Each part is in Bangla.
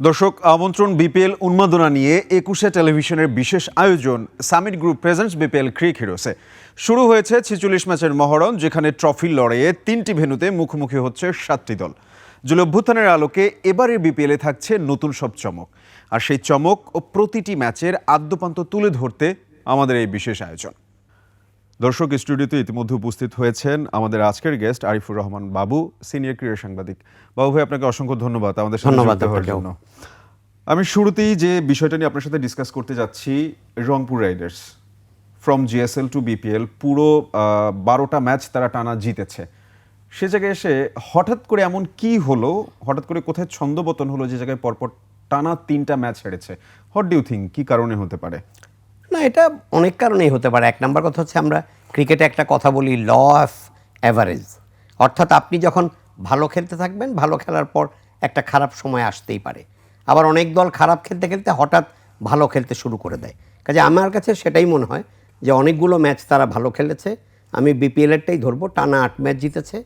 দর্শক, আমন্ত্রণ বিপিএল উন্মাদনা নিয়ে একুশে টেলিভিশনের বিশেষ আয়োজন Summit group presents BPL Crick হিরোসে। শুরু হয়েছে ছেচল্লিশ ম্যাচের মহরণ, যেখানে ট্রফির লড়াইয়ে তিনটি ভেন্যুতে মুখোমুখি হচ্ছে সাতটি দল। জুল অভ্যুত্থানের আলোকে এবারের বিপিএলে থাকছে নতুন সব চমক। আর সেই চমক ও প্রতিটি ম্যাচের আদ্যপান্ত তুলে ধরতে আমাদের এই বিশেষ আয়োজন। দর্শক স্টুডিওতে ইতিমধ্যে উপস্থিত হয়েছেন আমাদের আজকের গেস্ট আরিফুর রহমান বাবু সিনিয়র ক্রীড়া সাংবাদিক। বাবু ভাই আপনাকে অসংখ্য ধন্যবাদ আমাদের ধন্যবাদ। জন্য। আমি শুরুতেই যে বিষয়টা নিয়ে আপনার সাথে ডিসকাস করতে যাচ্ছি Rangpur riders. From GSL to BPL পুরো বারোটা ম্যাচ তারা টানা জিতেছে। সে জায়গায় এসে হঠাৎ করে এমন কি হলো? হঠাৎ করে কোথায় ছন্দপতন হলো? যে জায়গায় পরপর টানা তিনটা ম্যাচ হেরেছে। হট ডিউ থিঙ্ক কি কারণে হতে পারে? না, এটা অনেক কারণেই হতে পারে। এক নাম্বার কথা হচ্ছে আমরা ক্রিকেটে একটা কথা বলি ল অফ অ্যাভারেজ অর্থাৎ আপনি যখন ভালো খেলতে থাকবেন, ভালো খেলার পর একটা খারাপ সময় আসতেই পারে। আবার অনেক দল খারাপ খেলতে খেলতে হঠাৎ ভালো খেলতে শুরু করে দেয়। কাজে আমার কাছে সেটাই মনে হয় যে অনেকগুলো ম্যাচ তারা ভালো খেলেছে, আমি বিপিএলেরটাই ধরবো, টানা আট ম্যাচ জিতেছে।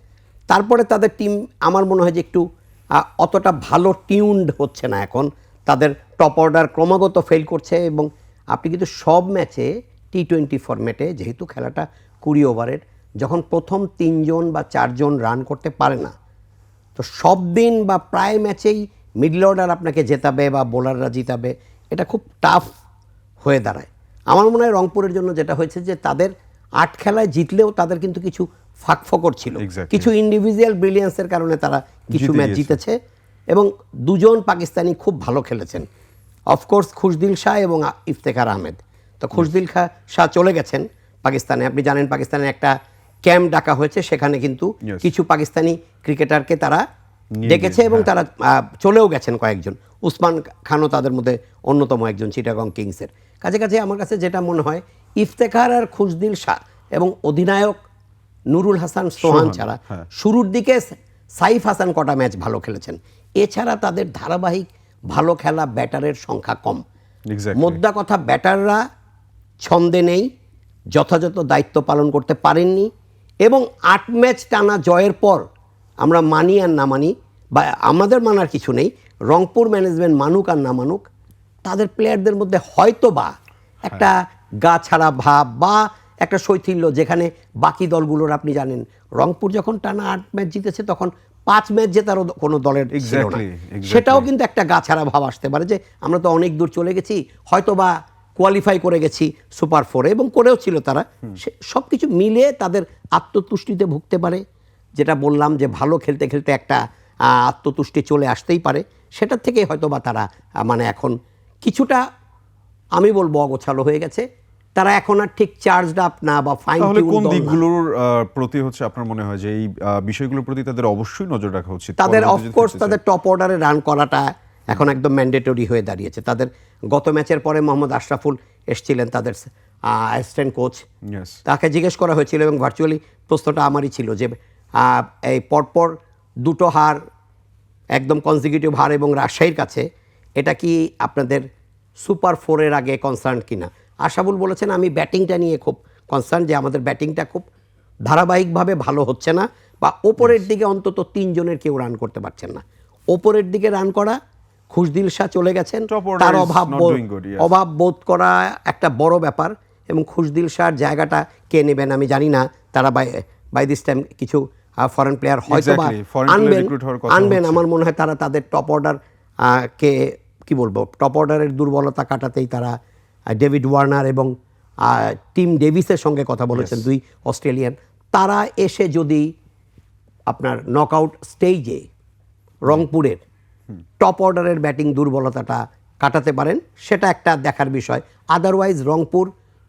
তারপরে তাদের টিম আমার মনে হয় যে একটু অতটা ভালো টিউনড হচ্ছে না এখন। তাদের টপ অর্ডার ক্রমাগত ফেল করছে এবং আপনি কিন্তু সব ম্যাচে টি টোয়েন্টি ফরম্যাটে যেহেতু খেলাটা কুড়ি ওভারের যখন প্রথম তিনজন বা চারজন রান করতে পারে না তো সব দিন বা প্রায় ম্যাচেই মিডল অর্ডার আপনাকে জেতাবে বা বোলাররা জিতাবে এটা খুব টাফ হয়ে দাঁড়ায়। আমার মনে হয় রংপুরের জন্য যেটা হয়েছে যে তাদের আট খেলায় জিতলেও তাদের কিন্তু কিছু ফাঁকফকর ছিল। কিছু ইন্ডিভিজুয়াল ব্রিলিয়েন্সের কারণে তারা কিছু ম্যাচ জিতেছে এবং দুজন পাকিস্তানি খুব ভালো খেলেছেন। অফকোর্স খুশদিল শাহ এবং ইফতেখার আহমেদ। তো খুশদিল খা শাহ চলে গেছেন পাকিস্তানে। আপনি জানেন পাকিস্তানে একটা ক্যাম্প ডাকা হয়েছে সেখানে কিন্তু কিছু পাকিস্তানি ক্রিকেটারকে তারা ডেকেছে এবং হ্যাঁ। তারা চলেও গেছেন কয়েকজন। উসমান খানও তাদের মধ্যে অন্যতম একজন চিটাগং কিংসের কাছে কাছে আমার কাছে যেটা মনে হয় ইফতেখার আর খুশদিল শাহ এবং অধিনায়ক নুরুল হাসান সোহান সোহান, ছাড়া হ্যাঁ। শুরুর দিকে সাইফ হাসান কটা ম্যাচ ভালো খেলেছেন। এছাড়া তাদের ধারাবাহিক ভালো খেলা ব্যাটারের সংখ্যা কম। মোদ্দা কথা ব্যাটাররা ছন্দে নেই যথাযথ দায়িত্ব পালন করতে পারেননি এবং আট ম্যাচ টানা জয়ের পর আমরা মানি আর না মানি বা আমাদের মানার কিছু নেই রংপুর ম্যানেজমেন্ট মানুক আর না মানুক তাদের প্লেয়ারদের মধ্যে হয়তো বা একটা গা ছাড়া ভাব বা একটা শৈথিল্য যেখানে বাকি দলগুলোর আপনি জানেন রংপুর যখন টানা আট ম্যাচ জিতেছে তখন পাঁচ ম্যাচ জেতারও কোনো দলের ছিল না. সেটাও কিন্তু একটা গা ছাড়া ভাব আসতে পারে যে আমরা তো অনেক দূর চলে গেছি হয়তো বা কোয়ালিফাই করে গেছি সুপার ফোরে এবং করেও ছিল তারা। সব কিছু মিলে তাদের আত্মতুষ্টিতে ভুগতে পারে। যেটা বললাম যে ভালো খেলতে খেলতে একটা আত্মতুষ্টি চলে আসতেই পারে। সেটার থেকেই হয়তো বা তারা মানে এখন কিছুটা আমি বলব অগোছালো হয়ে গেছে। তারা এখন আর ঠিক চার্জড আপ না বা ফাইন তাহলে কোন দিকগুলোর প্রতি হচ্ছে আপনার মনে হয় যে এই বিষয়গুলোর প্রতি তাদের অবশ্যই নজর রাখা উচিত তাদের অফকোর্স তাদের টপ অর্ডারে রান করাটা এখন একদম ম্যান্ডেটরি হয়ে দাঁড়িয়েছে। তাদের গত ম্যাচের পরে মোহাম্মদ আশরাফুল এসছিলেন তাদের অ্যাসিস্ট্যান্ট কোচ তাকে জিজ্ঞেস করা হয়েছিল এবং ভার্চুয়ালি প্রশ্নটা আমারই ছিল যে এই পরপর দুটো হার একদম কনজিকিউটিভ হার এবং রাজশাহীর কাছে এটা কি আপনাদের সুপার ফোরের আগে কনসার্ন কিনা? আশাবুল বলেছেন আমি ব্যাটিংটা নিয়ে খুব কনসার্ন যে আমাদের ব্যাটিংটা খুব ধারাবাহিকভাবে ভালো হচ্ছে না বা ওপরের দিকে অন্তত তিনজনের কেউ রান করতে পারছেন না। ওপরের দিকে রান করা খুশদিল শাহ চলে গেছেন তার অভাব. অভাব বোধ করা একটা বড় ব্যাপার এবং খুশদিল শাহর জায়গাটা কে নেবেন আমি জানি না। তারা বাই বাই দিস টাইম কিছু ফরেন প্লেয়ার হয়তো বা আনবেন আনবেন। আমার মনে হয় তারা তাদের টপ অর্ডার কে কি বলব টপ অর্ডারের দুর্বলতা কাটাতেই তারা ডেভিড ওয়ার্নার এবং টিম ডেভিসের সঙ্গে কথা বলেছেন দুই অস্ট্রেলিয়ান। তারা এসে যদি আপনার নকআউট স্টেজে রংপুরের টপ অর্ডারের ব্যাটিং দুর্বলতাটা কাটাতে পারেন সেটা একটা দেখার বিষয়। আদারওয়াইজ রংপুর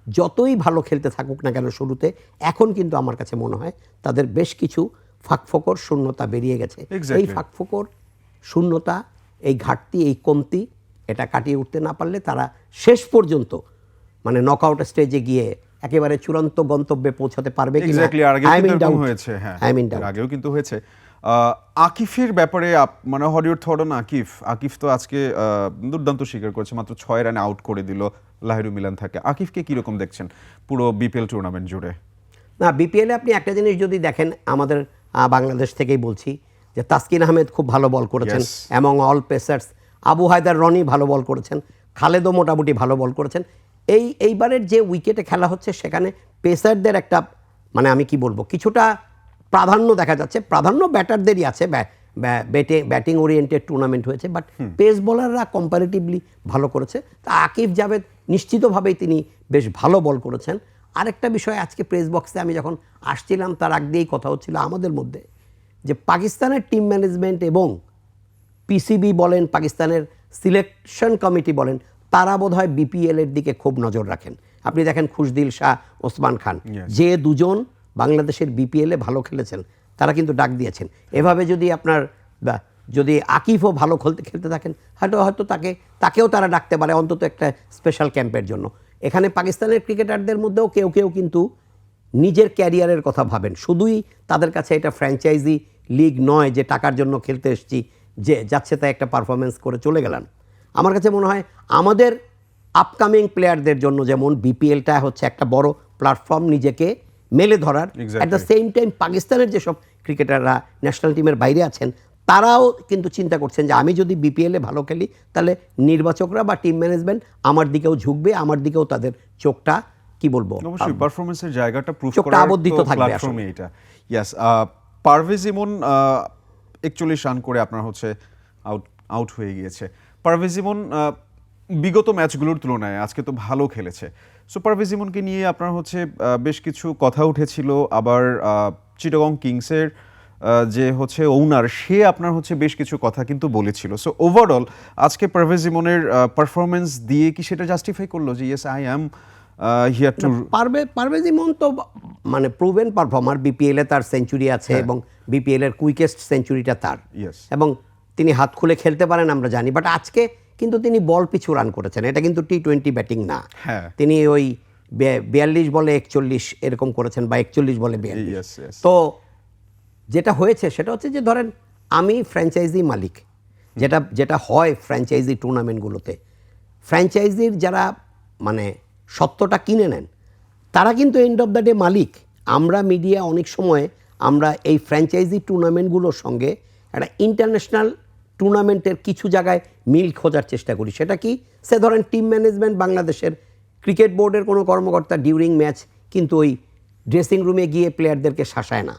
যতই ভালো খেলতে থাকুক না কেন শুরুতে এখন কিন্তু আমার কাছে মনে হয় তাদের বেশ কিছু ফাঁকফোকর শূন্যতা বেরিয়ে গেছে। এই ফাঁকফোকর শূন্যতা এই ঘাটতি এই কমতি এটা কাটিয়ে উঠতে না পারলে তারা শেষ পর্যন্ত মানে নকআউট স্টেজে গিয়ে একেবারে চূড়ান্ত গন্তব্যে পৌঁছাতে পারবে হয়েছে হ্যাঁ আগেও কিন্তু হয়েছে। আকিফের ব্যাপারে মানে থট অন আকিফ? আকিফ তো আজকে দুর্দান্ত স্বীকার করেছে মাত্র ছয় রানে আউট করে দিল লাহিরু মিলান থাকে। আকিফকে কীরকম দেখছেন পুরো বিপিএল টুর্নামেন্ট জুড়ে? না বিপিএলে আপনি একটা জিনিস যদি দেখেন আমাদের বাংলাদেশ থেকেই বলছি যে তাসকিন আহমেদ খুব ভালো বল করেছেন. Among all pacers Abu Haider Rony ভালো বল করেছেন খালেদও মোটামুটি ভালো বল করেছেন। এই এইবারের যে উইকেটে খেলা হচ্ছে সেখানে পেসারদের একটা মানে আমি কি বলব কিছুটা প্রাধান্য দেখা যাচ্ছে। প্রাধান্য ব্যাটারদেরই আছে ব্যাটে ব্যাটিং ওরিয়েন্টেড টুর্নামেন্ট হয়েছে বাট পেস বোলাররা কম্পারেটিভলি ভালো করেছে। তা আকিব জাভেদ নিশ্চিতভাবেই তিনি বেশ ভালো বল করেছেন। আরেকটা বিষয় আজকে প্রেস বক্সে আমি যখন আসছিলাম তার আগ দিয়েই কথা হচ্ছিল আমাদের মধ্যে যে পাকিস্তানের টিম ম্যানেজমেন্ট এবং পিসিবি বলেন পাকিস্তানের সিলেকশন কমিটি বলেন তারা বোধ হয় বিপিএল এর দিকে খুব নজর রাখেন। আপনি দেখেন খুশদিল শাহ ওসমান খান যে দুজন বাংলাদেশের বিপিএলে ভালো খেলেছেন তারা কিন্তু ডাক দিয়েছেন। এভাবে যদি আপনার যদি আকিফও ভালো খেলতে খেলতে থাকেন হয়তো হয়তো তাকে তাকেও তারা ডাকতে পারে অন্তত একটা স্পেশাল ক্যাম্পের জন্য। এখানে পাকিস্তানের ক্রিকেটারদের মধ্যেও কেউ কেউ কিন্তু নিজের ক্যারিয়ারের কথা ভাবেন। শুধুই তাদের কাছে এটা ফ্র্যাঞ্চাইজি লিগ নয় যে টাকার জন্য খেলতে এসেছি যে যাচ্ছে তাই একটা পারফরমেন্স করে চলে গেলাম আমার কাছে মনে হয় আমাদের আপকামিং প্লেয়ারদের জন্য যেমন বিপিএলটা হচ্ছে একটা বড় প্ল্যাটফর্ম নিজেকে মেলে ধরার অ্যাট দ্য সেম টাইম পাকিস্তানের যেসব ক্রিকেটাররা ন্যাশনাল টিমের বাইরে আছেন তারাও কিন্তু চিন্তা করছেন যে আমি যদি বিপিএলে ভালো খেলি তাহলে নির্বাচকরা বা টিম ম্যানেজমেন্ট আমার দিকেও ঝুঁকবে আমার দিকেও তাদের চোখটা কি বলব? অবশ্যই পারফরমেন্সের জায়গাটা প্রুফ করার আবদ্ধিত থাকবে এটা। ইয়াস পারভেজ ইমন একচল্লিশ রান করে আপনার হচ্ছে আউট আউট হয়ে গিয়েছে। পারভেজ ইমন বিগত ম্যাচগুলোর তুলনায় আজকে তো ভালো খেলেছে। সো পারভেজ ইমনকে নিয়ে আপনার হচ্ছে বেশ কিছু কথা উঠেছিল। আবার চিটাগং কিংসের যে হচ্ছে ওনার সে আপনার হচ্ছে বেশ কিছু কথা কিন্তু বলেছিল। সো ওভারঅল আজকে পারভেজ ইমনের পারফরমেন্স দিয়ে কি সেটা জাস্টিফাই করল যে yes I am here to পারবে পারভেজ ইমন তো মানে প্রুভেন পারফর্মার বিপিএল এ তার সেঞ্চুরি আছে এবং বিপিএল এর কুইকেস্ট সেঞ্চুরিটা তার. এবং তিনি হাত খুলে খেলতে পারেন আমরা জানি। বাট আজকে কিন্তু তিনি বল পিছু রান করেছেন। এটা কিন্তু টি টোয়েন্টি ব্যাটিং না। হ্যাঁ। তিনি ওই বিয়াল্লিশ বলে একচল্লিশ এরকম করেছেন বা একচল্লিশ বলে বিয়াল্লিশ. তো যেটা হয়েছে সেটা হচ্ছে যে ধরেন আমি ফ্র্যাঞ্চাইজি মালিক। যেটা যেটা হয় ফ্র্যাঞ্চাইজি টুর্নামেন্টগুলোতে ফ্র্যাঞ্চাইজির যারা মানে সত্যটা কিনে নেন। তারা কিন্তু এন্ড অফ দ্য ডে মালিক। আমরা মিডিয়া অনেক সময় আমরা এই ফ্র্যাঞ্চাইজি টুর্নামেন্টগুলোর সঙ্গে একটা ইন্টারন্যাশনাল টুর্নামেন্টের কিছু জায়গায় মিল খোঁজার চেষ্টা করি। সেটা কি? সে ধরেন টিম ম্যানেজমেন্ট বাংলাদেশের ক্রিকেট বোর্ডের কোনো কর্মকর্তা ডিউরিং ম্যাচ কিন্তু ওই ড্রেসিং রুমে গিয়ে প্লেয়ারদেরকে শাসায় না।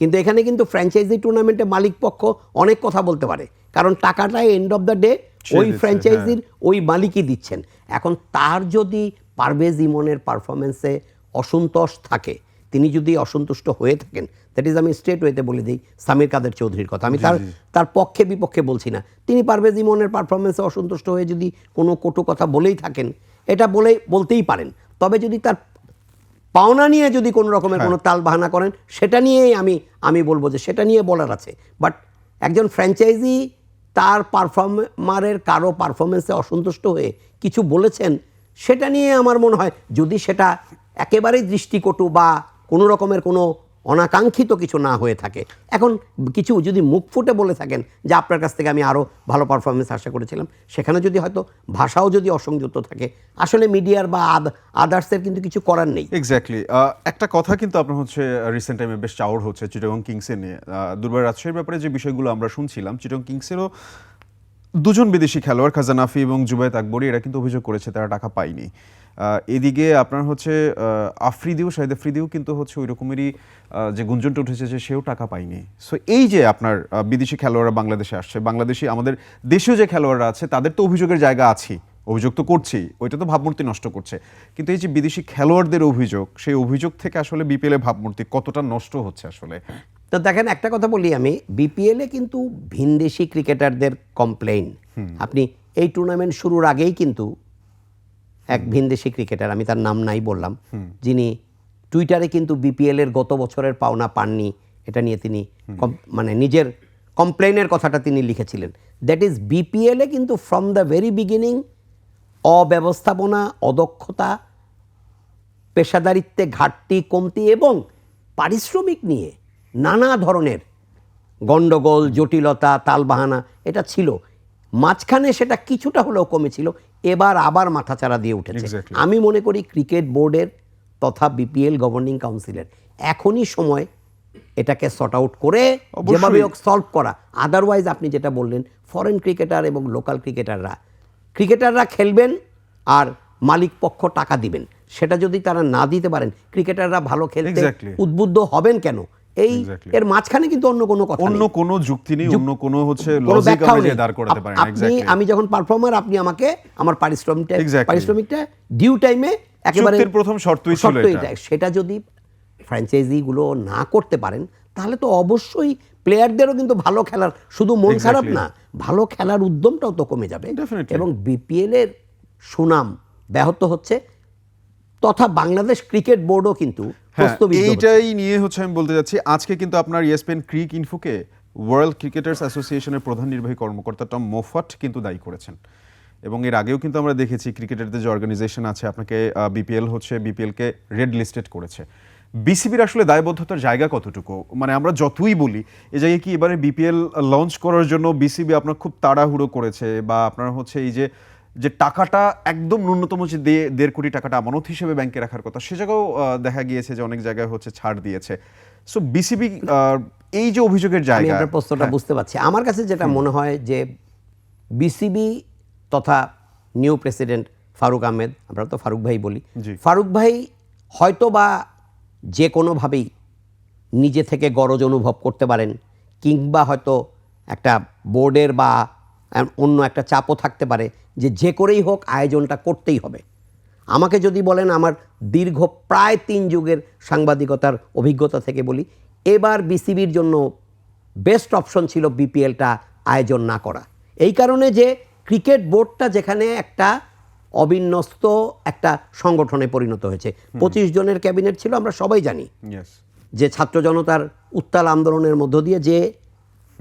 কিন্তু এখানে কিন্তু ফ্র্যাঞ্চাইজি টুর্নামেন্টে মালিক পক্ষ অনেক কথা বলতে পারে। কারণ টাকাটা এন্ড অফ দ্য ডে ওই ফ্র্যাঞ্চাইজির ওই মালিকই দিচ্ছেন। এখন তার যদি পারভেজ ইমনের পারফরমেন্সে অসন্তোষ থাকে। তিনি যদি অসন্তুষ্ট হয়ে থাকেন দ্যাট ইজ আমি স্ট্রেট ওয়েতে বলে দিই সামির কাদের চৌধুরীর কথা। আমি তার তার পক্ষে বিপক্ষে বলছি না। তিনি পারভেজ ইমনের পারফরমেন্সে অসন্তুষ্ট হয়ে যদি কোনো কটু কথা বলেই থাকেন এটা বলে বলতেই পারেন। তবে যদি তার পাওনা নিয়ে যদি কোনো রকমের কোনো তাল বাহানা করেন সেটা নিয়েই আমি আমি বলব যে সেটা নিয়ে বলার আছে। বাট একজন ফ্র্যাঞ্চাইজি তার পারফর্মারের কারও পারফরমেন্সে অসন্তুষ্ট হয়ে কিছু বলেছেন সেটা নিয়ে আমার মনে হয় যদি সেটা একেবারেই দৃষ্টিকটু বা কোনো রকমের কোনো অনাকাঙ্ক্ষিত কিছু না হয়ে থাকে। এখন কিছু যদি মুখ ফুটে বলে থাকেন যে আপনার কাছ থেকে আমি আরও ভালো পারফরমেন্স আশা করেছিলাম, সেখানে যদি হয়তো ভাষাও যদি অসংযত থাকে, আসলে মিডিয়ার বা আদার্সের কিন্তু কিছু করার নেই। এক্স্যাক্টলি একটা কথা কিন্তু আপনার হচ্ছে রিসেন্ট টাইমে বেশ চাওয়ার হচ্ছে চিটাগং কিংসের নিয়ে। দুর্বার রাজশাহীর ব্যাপারে যে বিষয়গুলো আমরা শুনছিলাম চিটাগং কিংসেরও দুজন বিদেশি খেলোয়াড় খাজানাফি এবং জুবায়েত আকবরী, এরা কিন্তু অভিযোগ করেছে তারা টাকা পায়নি। এদিকে আপনার হচ্ছে আফ্রিদিও শাহিদ আফ্রিদিও কিন্তু হচ্ছে ওই রকমেরই যে গুঞ্জনটা উঠেছে যে সেও টাকা পায়নি। সো এই যে আপনার বিদেশি খেলোয়াড়রা বাংলাদেশে আসছে, বাংলাদেশি আমাদের দেশীয় যে খেলোয়াড়রা আছে, তাদের তো অভিযোগের জায়গা আছেই অভিযোগ তো করছি, ওইটা তো ভাবমূর্তি নষ্ট করছে। কিন্তু এই যে বিদেশি খেলোয়াড়দের অভিযোগ, সেই অভিযোগ থেকে আসলে বিপিএল এর ভাবমূর্তি কতটা নষ্ট হচ্ছে আসলে? তো দেখেন একটা কথা বলি আমি বিপিএলে কিন্তু ভিনদেশি ক্রিকেটারদের কমপ্লেইন আপনি এই টুর্নামেন্ট শুরুর আগেই কিন্তু এক ভিনদেশি ক্রিকেটার আমি তার নাম নাই বললাম যিনি টুইটারে কিন্তু বিপিএল এর গত বছরের পাওনা পাননি এটা নিয়ে তিনি কম- মানে নিজের কমপ্লেনের কথাটা তিনি লিখেছিলেন। দ্যাট ইজ বিপিএলে কিন্তু ফ্রম দ্য ভেরি বিগিনিং অব্যবস্থাপনা অদক্ষতা পেশাদারিত্বে ঘাটতি কমতি এবং পারিশ্রমিক নিয়ে নানা ধরনের গণ্ডগোল জটিলতা তালবাহানা এটা ছিল। মাঝখানে সেটা কিছুটা হলেও কমেছিল এবার আবার মাথাচাড়া দিয়ে উঠেছে। আমি মনে করি ক্রিকেট বোর্ডের তথা বিপিএল গভর্নিং কাউন্সিলের এখনই সময় এটাকে সর্ট আউট করে যেভাবে হোক সলভ করা। আদারওয়াইজ আপনি যেটা বললেন ফরেন ক্রিকেটার এবং লোকাল ক্রিকেটাররা ক্রিকেটাররা খেলবেন আর মালিক পক্ষ টাকা দিবেন। সেটা যদি তারা না দিতে পারেন ক্রিকেটাররা ভালো খেলতে উদ্বুদ্ধ হবেন কেন? এই এর মাঝখানে কিন্তু অন্য কোনো কথা অন্য কোনো যুক্তি নেই অন্য কোনো হচ্ছে লজিক আপনি দাঁড় করাতে পারেন আপনি আমি যখন পারফর্মার আপনি আমাকে আমার পারিশ্রমিকটা পারিশ্রমিকটা ডিউ টাইমে একেবারে চুক্তির প্রথম শর্তই ছিল শর্তই এটা। সেটা যদি ফ্র্যাঞ্চাইজিগুলো না করতে পারেন তাহলে তো অবশ্যই প্লেয়ারদেরও কিন্তু ভালো খেলার শুধু মন খারাপ না ভালো খেলার উদ্যমটাও তো কমে যাবে। এবং বিপিএল এর সুনাম ব্যাহত হচ্ছে। তথা বাংলাদেশ ক্রিকেট বোর্ডও কিন্তু হ্যাঁ। এইটাই নিয়ে হচ্ছে আমি বলতে যাচ্ছি আজকে কিন্তু আপনার ইএসপিএন ক্রিক ইনফোকে ওয়ার্ল্ড ক্রিকেটার্স অ্যাসোসিয়েশনের প্রধান নির্বাহী কর্মকর্তা টম মোফাট কিন্তু দায়ী করেছেন। এবং এর আগেও কিন্তু আমরা দেখেছি ক্রিকেটারদের যে অর্গানাইজেশন আছে আপনাকে বিপিএল হচ্ছে বিপিএলকে রেড লিস্টেড করেছে। বিসিবির আসলে দায়বদ্ধতার জায়গা কতটুকু? মানে আমরা যতই বলি এই জায়গায় কি এবারে বিপিএল লঞ্চ করার জন্য বিসিবি আপনার খুব তাড়াহুড়ো করেছে বা আপনার হচ্ছে এই যে যে টাকাটা একদম ন্যূনতম যে দেড় কোটি টাকাটা আমানত হিসেবে ব্যাংকে রাখার কথা সে জায়গাও দেখা গিয়েছে যে অনেক জায়গায় হচ্ছে ছাড় দিয়েছে। সো বিসিবি এই যে অভিযোগের আমি জায়গা আপনার প্রশ্নটা বুঝতে পারছি। আমার কাছে যেটা মনে হয় যে বিসিবি তথা নিউ প্রেসিডেন্ট ফারুক আহমেদ আমরা তো ফারুক ভাই বলি। ফারুক ভাই হয়তো বা যে কোনোভাবেই নিজে থেকে গরজ অনুভব করতে পারেন কিংবা হয়তো একটা বোর্ডের বা অন্য একটা চাপও থাকতে পারে যে যে করেই হোক আয়োজনটা করতেই হবে। আমাকে যদি বলেন আমার দীর্ঘ প্রায় তিন যুগের সাংবাদিকতার অভিজ্ঞতা থেকে বলি এবার বিসিবির জন্য বেস্ট অপশন ছিল বিপিএলটা আয়োজন না করা। এই কারণে যে ক্রিকেট বোর্ডটা যেখানে একটা অবিন্যস্ত একটা সংগঠনে পরিণত হয়েছে। পঁচিশ জনের ক্যাবিনেট ছিল আমরা সবাই জানি। যে ছাত্র জনতার উত্তাল আন্দোলনের মধ্য দিয়ে যে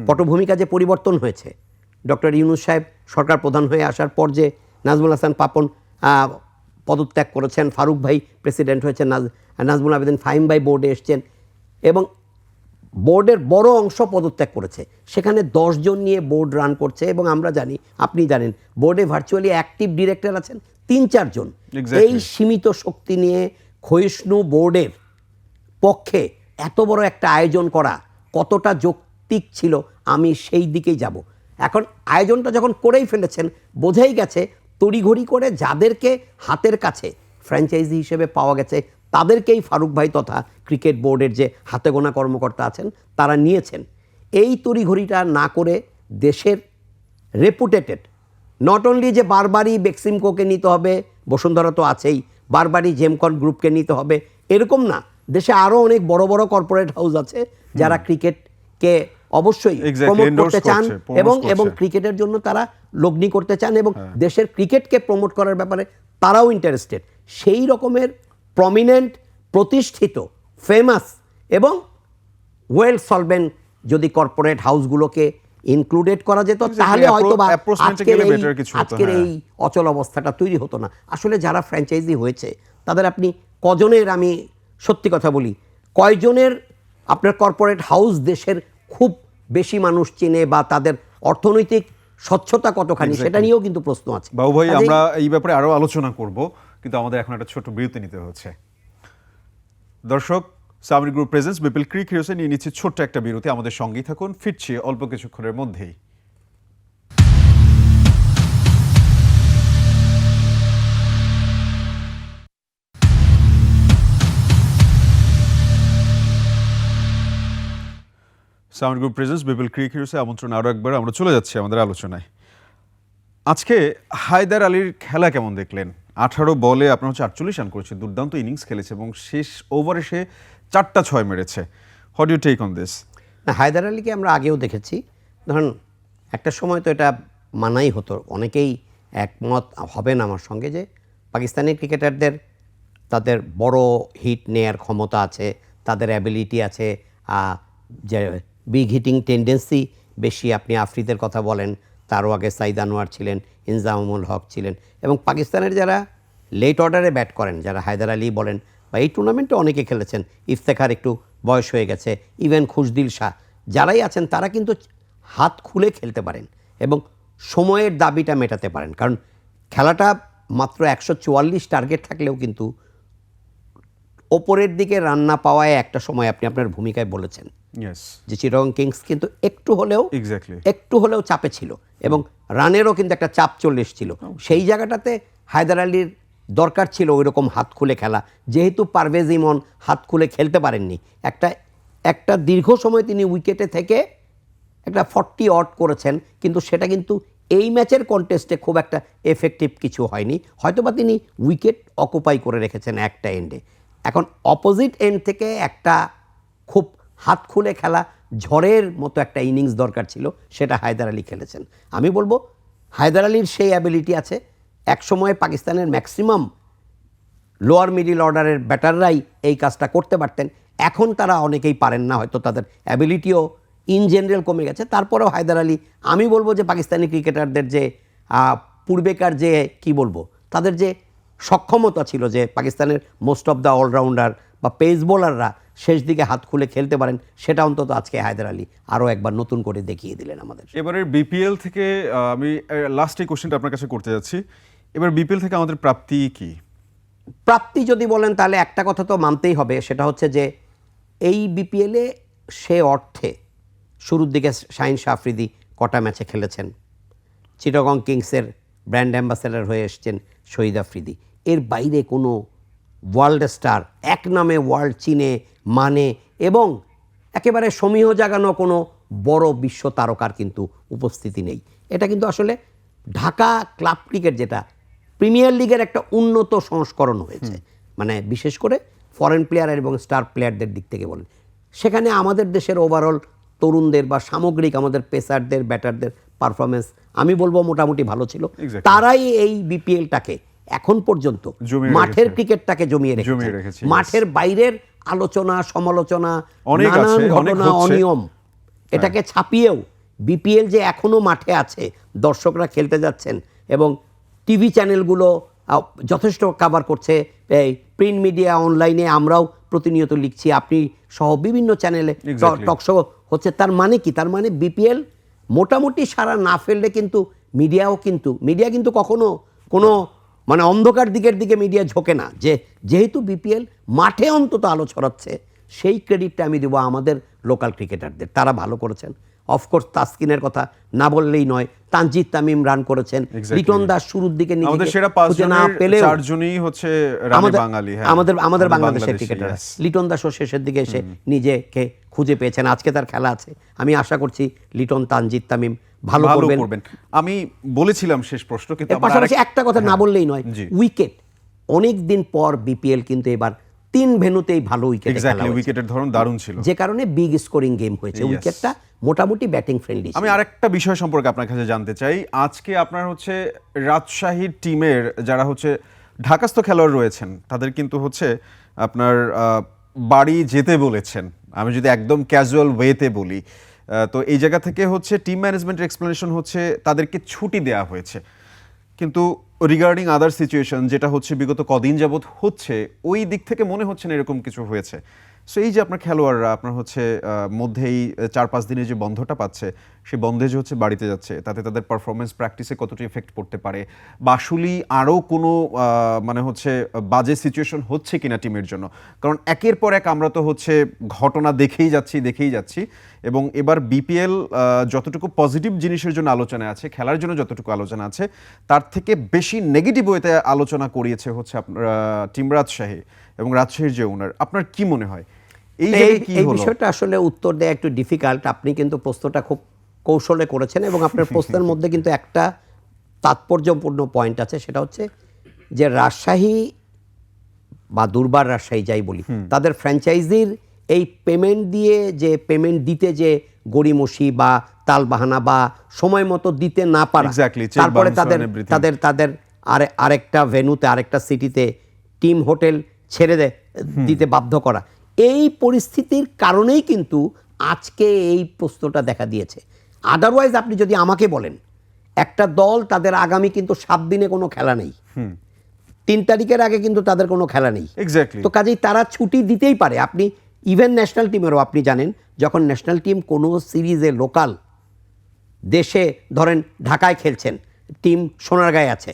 পটভূমিকা যে পরিবর্তন হয়েছে ডক্টর ইউনুস সাহেব সরকার প্রধান হয়ে আসার পর যে নাজমুল হাসান পাপন পদত্যাগ করেছেন ফারুক ভাই প্রেসিডেন্ট হয়েছেন নাজ নাজমুল আবেদিন ফাহিম ভাই বোর্ডে এসছেন এবং বোর্ডের বড় অংশ পদত্যাগ করেছে। সেখানে জন নিয়ে বোর্ড রান করছে এবং আমরা জানি আপনি জানেন বোর্ডে ভার্চুয়ালি অ্যাক্টিভ ডিরেক্টর আছেন তিন চারজন. এই সীমিত শক্তি নিয়ে ক্ষয়িষ্ণু বোর্ডের পক্ষে এত বড় একটা আয়োজন করা কতটা যৌক্তিক ছিল আমি সেই দিকেই যাব। এখন আয়োজনটা যখন করেই ফেলেছেন বোঝাই গেছে তড়িঘড়ি করে যাদেরকে হাতের কাছে ফ্র্যাঞ্চাইজি হিসেবে পাওয়া গেছে তাদেরকেই ফারুক ভাই তথা ক্রিকেট বোর্ডের যে হাতে গোনা কর্মকর্তা আছেন তারা নিয়েছেন। এই তড়িঘড়িটা না করে দেশের রেপুটেটেড নট অনলি যে বারবারই বেক্সিমকোকে নিতে হবে বসুন্ধরা তো আছেই বারবারই জেমকন গ্রুপকে নিতে হবে এরকম না। দেশে আরও অনেক বড় বড় কর্পোরেট হাউস আছে যারা ক্রিকেটকে অবশ্যই প্রমোট করতে চান এবং এবং ক্রিকেটের জন্য তারা লগ্নি করতে চান এবং দেশের ক্রিকেটকে প্রমোট করার ব্যাপারে তারাও ইন্টারেস্টেড সেই রকমের প্রমিনেন্ট প্রতিষ্ঠিত ফেমাস এবং ওয়েল সলভেন্ট যদি কর্পোরেট হাউসগুলোকে ইনক্লুডেড করা যেত তাহলে হয়তো বা আজকের এই আজকের হ্যাঁ। এই অচল অবস্থাটা তৈরি হতো না। আসলে যারা ফ্র্যাঞ্চাইজি হয়েছে তাদের আপনি কজনের আমি সত্যি কথা বলি কয়জনের আপনার কর্পোরেট হাউস দেশের খুব বেশি মানুষ চেনে বা তাদের অর্থনৈতিক স্বচ্ছতা কতখানি সেটা নিয়েও কিন্তু প্রশ্ন আছে। বাবু ভাই আমরা এই ব্যাপারে আরও আলোচনা করব কিন্তু আমাদের এখন একটা ছোট বিরতি নিতে হচ্ছে। দর্শক সামরিক গ্রুপ প্রেজেন্স বিপিল ক্রিক হিরোসে নিয়ে নিচ্ছে ছোট্ট একটা বিরতি। আমাদের সঙ্গেই থাকুন ফিরছি অল্প কিছুক্ষণের মধ্যেই। Sound group presents BPL Crick হিরোসে আমন্ত্রণ আরও একবার আমরা চলে যাচ্ছি আমাদের আলোচনায়। আজকে হায়দার আলীর খেলা কেমন দেখলেন? আঠারো বলে আপনার হচ্ছে আটচল্লিশ রান করেছে, দুর্দান্ত ইনিংস খেলেছে এবং শেষ ওভারে সে চারটা ছয় মেরেছে। Hot you take on this Haider আলীকে আমরা আগেও দেখেছি। ধরুন, একটা সময় তো এটা মানাই হতো, অনেকেই একমত হবেন আমার সঙ্গে যে পাকিস্তানি ক্রিকেটারদের, তাদের বড় হিট নেয়ার ক্ষমতা আছে, তাদের অ্যাবিলিটি আছে যে বিগ হিটিং টেন্ডেন্সি। বেশি আপনি আফ্রিদের কথা বলেন, তারও আগে সাইদ আনোয়ার ছিলেন ইনজামুল হক ছিলেন এবং পাকিস্তানের যারা লেট অর্ডারে ব্যাট করেন, যারা হায়দার আলী বলেন বা এই টুর্নামেন্টে অনেকে খেলেছেন, ইফতেখার একটু বয়স হয়ে গেছে ইভেন খুশদিল শাহ, যারাই আছেন তারা কিন্তু হাত খুলে খেলতে পারেন এবং সময়ের দাবিটা মেটাতে পারেন। কারণ খেলাটা মাত্র একশো চুয়াল্লিশ টার্গেট থাকলেও কিন্তু ওপরের দিকে রান্না পাওয়ায় একটা সময় আপনি আপনার ভূমিকায় বলেছেন। যে চিরং কিংস কিন্তু একটু হলেও একটু হলেও চাপে ছিল এবং রানেরও কিন্তু একটা চাপ চলে এসেছিল। সেই জায়গাটাতে হায়দার আলীর দরকার ছিল ওই রকম হাত খুলে খেলা। যেহেতু পারভেজ ইমন হাত খুলে খেলতে পারেননি। একটা একটা দীর্ঘ সময় তিনি উইকেটে থেকে একটা ফর্টি অট করেছেন কিন্তু সেটা কিন্তু এই ম্যাচের কন্টেস্টে খুব একটা এফেক্টিভ কিছু হয়নি। হয়তোবা তিনি উইকেট অকুপাই করে রেখেছেন একটা এন্ডে এখন অপোজিট এন্ড থেকে একটা খুব হাত খুলে খেলা, ঝড়ের মতো একটা ইনিংস দরকার ছিল, সেটা হায়দার আলী খেলেছেন। আমি বলব, হায়দার আলীর সেই অ্যাবিলিটি আছে, একসময় পাকিস্তানের ম্যাক্সিমাম লোয়ার মিডিল অর্ডারের ব্যাটাররাই এই কাজটা করতে পারতেন। এখন তারা অনেকেই পারেন না, হয়তো তাদের অ্যাবিলিটিও ইন জেনারেল কমে গেছে। তারপরেও হায়দার আলী, আমি বলব যে পাকিস্তানি ক্রিকেটারদের যে পূর্বেকার যে, কি বলব, তাদের যে সক্ষমতা ছিল যে পাকিস্তানের মোস্ট অফ দ্য অলরাউন্ডার বা পেস বোলাররা শেষ দিকে হাত খুলে খেলতে পারেন সেটা অন্তত আজকে হায়দার আলী আরও একবার নতুন করে দেখিয়ে দিলেন আমাদের। এবারের বিপিএল থেকে আমি লাস্ট এই কোশ্চেনটা আপনার কাছে করতে যাচ্ছি। এবার বিপিএল থেকে আমাদের প্রাপ্তি কি? প্রাপ্তি যদি বলেন তাহলে একটা কথা তো মানতেই হবে সেটা হচ্ছে যে এই বিপিএলে সে অর্থে শুরুর দিকে শাহিন শাহ আফ্রিদি কটা ম্যাচে খেলেছেন? চিটাগং কিংসের ব্র্যান্ড অ্যাম্বাসেডার হয়ে এসছেন শহীদ আফ্রিদি। এর বাইরে কোনো ওয়ার্ল্ড স্টার এক নামে ওয়ার্ল্ড চিনে মানে এবং একেবারে সমীহ জাগানো কোনো বড় বিশ্ব তারকার কিন্তু উপস্থিতি নেই। এটা কিন্তু আসলে ঢাকা ক্লাব ক্রিকেট যেটা প্রিমিয়ার লিগের একটা উন্নত সংস্করণ হয়েছে। মানে বিশেষ করে ফরেন প্লেয়ার এবং স্টার প্লেয়ারদের দিক থেকে বলেন। সেখানে আমাদের দেশের ওভারঅল তরুণদের বা সামগ্রিক আমাদের পেসারদের ব্যাটারদের পারফরমেন্স আমি বলব মোটামুটি ভালো ছিল। তারাই এই বিপিএলটাকে এখন পর্যন্ত মাঠের ক্রিকেটটাকে জমিয়ে রেখেছে. মাঠের বাইরের আলোচনা সমালোচনা নানান ঘটনা অনিয়ম এটাকে ছাপিয়েও বিপিএল যে এখনও মাঠে আছে দর্শকরা খেলতে যাচ্ছেন এবং টিভি চ্যানেলগুলো যথেষ্ট কাভার করছে। এই প্রিন্ট মিডিয়া অনলাইনে আমরাও প্রতিনিয়ত লিখছি আপনি সহ বিভিন্ন চ্যানেলে. টকশো হচ্ছে তার মানে কি? তার মানে বিপিএল মোটামুটি সারা না ফেললে কিন্তু মিডিয়াও কিন্তু মিডিয়া কিন্তু কখনো কোনো মানে অন্ধকার দিকের দিকে মিডিয়া ঝোঁকে না। যে যেহেতু বিপিএল মাঠে অন্তত আলো ছড়াচ্ছে সেই ক্রেডিটটা আমি দেবো আমাদের লোকাল ক্রিকেটারদের তারা ভালো করেছেন। অফকোর্স তাসকিনের কথা না বললেই নয় তানজিদ তামিম রান করেছেন. লিটন দাস শুরুর দিকে না চারজনই হচ্ছে বাঙালি হ্যাঁ। আমাদের আমাদের বাংলাদেশের বাংলাদেশি, ক্রিকেটার. লিটন দাসও শেষের দিকে এসে নিজেকে খুঁজে পেয়েছেন। আজকে তার খেলা আছে। আমি আশা করছি লিটন তানজিদ তামিম ভালো করবেন। আমি বলেছিলাম শেষ প্রশ্ন কিন্তু আমার পাশাপাশি একটা কথা না বললেই নয় উইকেট অনেক দিন পর বিপিএল কিন্তু এবার তিন ভেনুতেই ভালো উইকেট এক্স্যাক্টলি উইকেটের ধরন দারুণ ছিল। যে কারণে বিগ স্কোরিং গেম হয়েছে। উইকেটটা মোটামুটি ব্যাটিং ফ্রেন্ডলি আমি আরেকটা বিষয় সম্পর্কে আপনার কাছে জানতে চাই। আজকে আপনার হচ্ছে রাজশাহী টিমের যারা হচ্ছে ঢাকাস্থ খেলোয়াড় রয়েছেন তাদের কিন্তু হচ্ছে আপনার আহ, বাড়ি যেতে বলেছেন। আমি যদি একদম ক্যাজুয়াল ওয়েতে বলি তো এই জায়গা থেকে হচ্ছে টিম ম্যানেজমেন্টের এক্সপ্লেনেশন হচ্ছে তাদেরকে ছুটি দেওয়া হয়েছে। কিন্তু রিগার্ডিং আদার সিচুয়েশন যেটা হচ্ছে বিগত কদিন যাবৎ হচ্ছে, ওই দিক থেকে মনে হচ্ছে না এরকম কিছু হয়েছে। সো এই যে আপনার খেলোয়াড়রা, আপনার হচ্ছে মধ্যেই চার পাঁচ দিনের যে বন্ধটা পাচ্ছে, সেই বন্ধে যে হচ্ছে বাড়িতে যাচ্ছে, তাতে তাদের পারফরমেন্স প্র্যাকটিসে কতটা এফেক্ট পড়তে পারে? বা আসলেই আরও কোনো মানে হচ্ছে, বাজে সিচুয়েশন হচ্ছে কিনা টিমের জন্য? কারণ একের পর এক আমরা তো হচ্ছে ঘটনা দেখেই যাচ্ছি দেখেই যাচ্ছি। এবং এবার বিপিএল যতটুকু পজিটিভ জিনিসের জন্য আলোচনা আছে, খেলার জন্য যতটুকু আলোচনা আছে, তার থেকে বেশি নেগেটিভ ওয়েতে আলোচনা করিয়েছে হচ্ছে আপনার টিম রাজশাহী এবং রাজশাহীর যে ওনার আপনার কি মনে হয়? এই বিষয়টা আসলে উত্তর দেওয়া একটু ডিফিকাল্ট আপনি কিন্তু প্রশ্নটা খুব কৌশলে করেছেন এবং আপনার প্রশ্নের মধ্যে কিন্তু একটা তাৎপর্যপূর্ণ পয়েন্ট আছে সেটা হচ্ছে যে রাজশাহী বা দুর্বার রাজশাহী যাই বলি তাদের ফ্র্যাঞ্চাইজির এই পেমেন্ট দিয়ে যে পেমেন্ট দিতে যে গড়িমসি বা তালবাহানা বা সময় মতো দিতে না পারা তারপরে তাদের and তাদের তাদের আরে আরেকটা ভেন্যুতে আরেকটা সিটিতে টিম হোটেল ছেড়ে দে দিতে বাধ্য করা। এই পরিস্থিতির কারণেই কিন্তু আজকে এই প্রশ্নটা দেখা দিয়েছে। আদারওয়াইজ আপনি যদি আমাকে বলেন একটা দল তাদের আগামী কিন্তু সাত দিনে কোনো খেলা নেই। তিন তারিখের আগে কিন্তু তাদের কোনো খেলা নেই। এক্স্যাক্টলি তো কাজেই তারা ছুটি দিতেই পারে। আপনি ইভেন ন্যাশনাল টিমেরও আপনি জানেন যখন ন্যাশনাল টিম কোনো সিরিজে লোকাল দেশে ধরেন ঢাকায় খেলছেন টিম সোনারগাঁয়ে আছে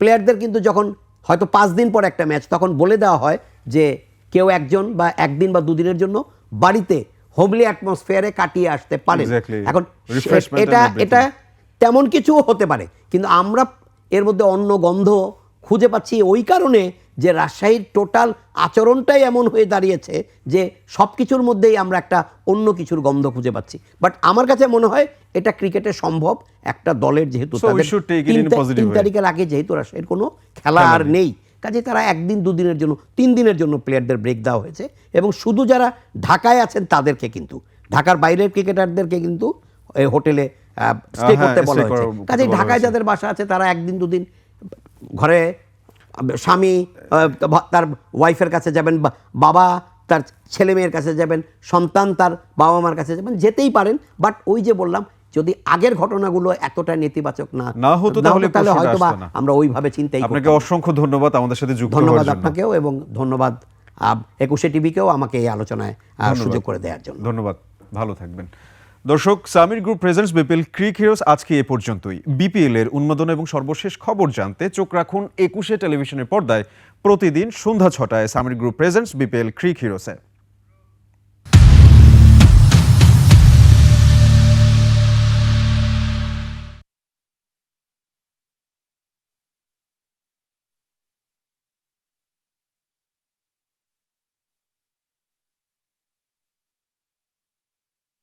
প্লেয়ারদের কিন্তু যখন হয়তো পাঁচ দিন পর একটা ম্যাচ তখন বলে দেওয়া হয় যে কেউ একজন বা একদিন বা দুদিনের জন্য বাড়িতে হোমলি অ্যাটমসফিয়ারে কাটিয়ে আসতে পারেন Exactly. এখন এটা এটা তেমন কিছুও হতে পারে কিন্তু আমরা এর মধ্যে অন্য গন্ধ খুঁজে পাচ্ছি ওই কারণে যে রাজশাহীর টোটাল আচরণটাই এমন হয়ে দাঁড়িয়েছে যে সব কিছুর মধ্যেই আমরা একটা অন্য কিছুর গন্ধ খুঁজে পাচ্ছি বাট আমার কাছে মনে হয় এটা ক্রিকেটে সম্ভব একটা দলের যেহেতু তিন. তারিখের আগে যেহেতু রাজশাহীর কোনো খেলা আর নেই কাজে তারা একদিন দুদিনের জন্য তিন দিনের জন্য প্লেয়ারদের ব্রেক দেওয়া হয়েছে এবং শুধু যারা ঢাকায় আছেন তাদেরকে কিন্তু ঢাকার বাইরের ক্রিকেটারদেরকে কিন্তু হোটেলে স্টে হ্যাঁ, করতে বলা হয়েছে। কাজে ঢাকায় যাদের বাসা আছে তারা একদিন দুদিন ঘরে স্বামী তার ওয়াইফের কাছে যাবেন বা- বাবা তার ছেলে মেয়ের কাছে যাবেন সন্তান তার বাবা মার কাছে যাবেন যেতেই পারেন। বাট ওই যে বললাম যদি আগের ঘটনাগুলো এতটা নেতিবাচক না না হতো তাহলে তাহলে হয়তো বা আমরা ওইভাবে চিন্তাই আপনাকে অসংখ্য ধন্যবাদ আমাদের সাথে যুক্ত ধন্যবাদ হওয়ার জন্য। আপনাকেও এবং ধন্যবাদ একুশে টিভিকেও আমাকে এই আলোচনায় সুযোগ করে দেওয়ার জন্য। ধন্যবাদ ভালো থাকবেন। দর্শক Summit group presents BPL Crick Heroes আজকে এ পর্যন্তই। বিপিএল এর উন্মোদন এবং সর্বশেষ খবর জানতে চোখ রাখুন একুশে টেলিভিশনের পর্দায় প্রতিদিন সন্ধ্যা ছটায় Samir group presents BPL cric heroes